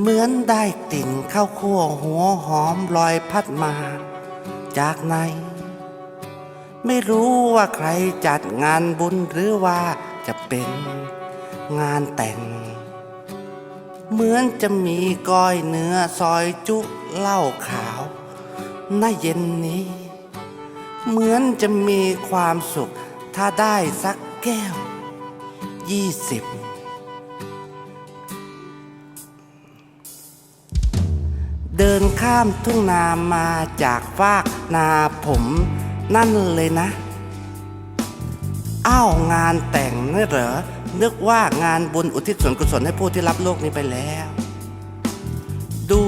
เหมือนได้กลิ่นข้าวคั่วหัวหอมลอยพัดมา จากไหน ไม่รู้ว่าใครจัดงานบุญหรือว่าจะเป็นงานแต่ง เหมือนจะมีก้อยเนื้อซอยจุเหล้าขาวณเย็นนี้ เหมือนจะมีความสุขถ้าได้สักแก้วยี่สิบ เดินข้ามทุ่งนามาจากฟากนาผมนั่นเลยนะ อ้าวงานแต่งนี่เหรอ นึกว่างานบุญอุทิศส่วนกุศลให้ผู้ที่รับโลกนี้ไปแล้ว ดู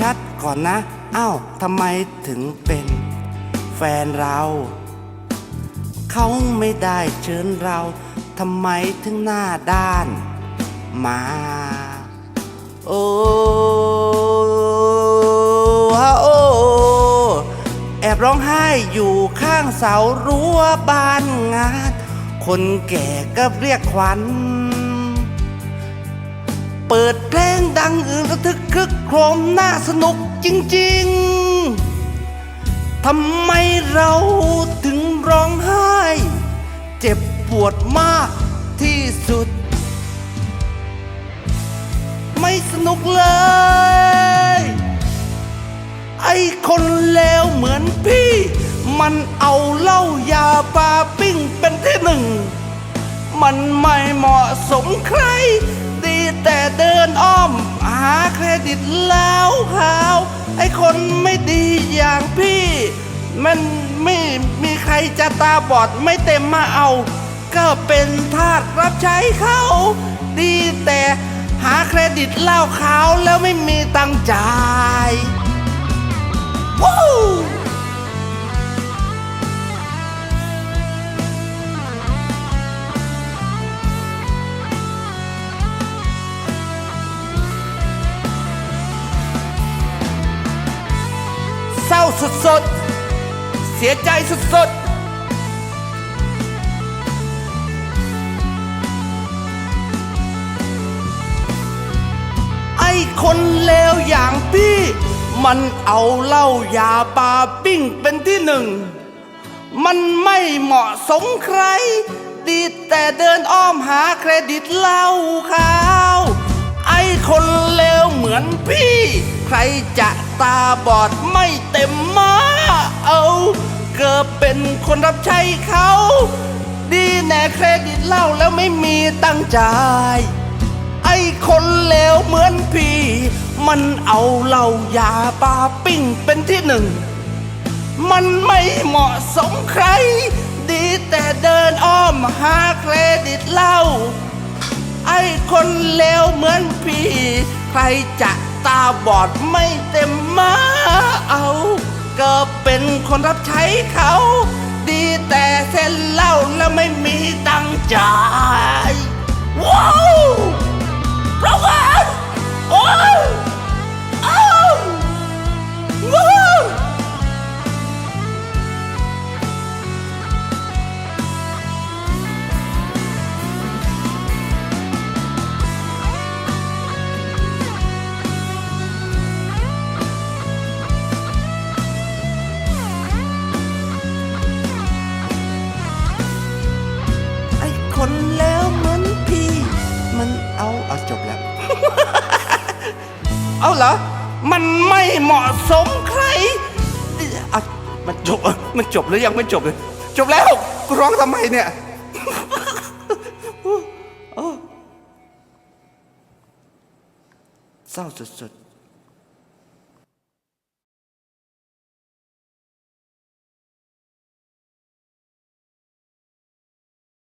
ชัดๆก่อนนะ อ้าวทำไมถึงเป็นแฟนเรา เขาไม่ได้เชิญเราทำไมถึงหน้าด้านมา โอ้ ร้องไห้อยู่ข้างเสารั้วบ้านงาน คนแก่ก็เรียกขวัญ เปิดเพลงดังอื่นระทึกครึกโครมน่าสนุกจริง ๆ ทำไมเราถึงร้องไห้ เจ็บปวดมากที่สุด ไม่สนุกเลย ไอ้คนเลวเหมือนพี่ มันเอาเหล้ายาปลาปิ้งเป็นที่หนึ่ง มันไม่เหมาะสมใคร ดีแต่เดินอ้อม หาเครดิตแล้วหาวไอ้คนไม่ดีอย่างพี่ มันไม่มีใครจะตาบอดไม่เต็มมาเอา ก็เป็นทาสรับใช้เขาดีแต่หาเครดิตเหล้าขาวแล้วไม่มีตังจ่าย เศร้าสุดๆ เสียใจสุดๆไอ้คนเลว มันเอาเหล้ายาปลาปิ้งเป็นที่หนึ่ง มันไม่เหมาะสมใคร ดีแต่เดินอ้อมหาเครดิตเหล้าขาว ไอ้คนเลวเหมือนพี่ ใครจะตาบอดไม่เต็มมาเอาเกิดเป็นคนรับใช้เขา ดีแน่เครดิตเหล้าแล้วไม่มีตังค์จ่ายไอ้ คนเลวเหมือนพี่ มันเอาเหล้ายาปาปิ้งเป็นที่หนึ่ง มันไม่เหมาะสมใคร ดีแต่เดินอ้อมหาเครดิตเหล้าไอ้คนเลวเหมือนพี่ ใครจะตาบอดไม่เต็มมาเอา ก็เป็นคนรับใช้เขา ดีแต่เส้นเหล้าแล้วไม่มีตังจ่าย ว้าว พระวันโอ้ยอ้ เอาเหรอ มันไม่เหมาะสมใครอะมันจบ มันจบหรือยังไม่จบเลย จบแล้วกูร้องทำไมเนี่ยเศร้าสุดๆ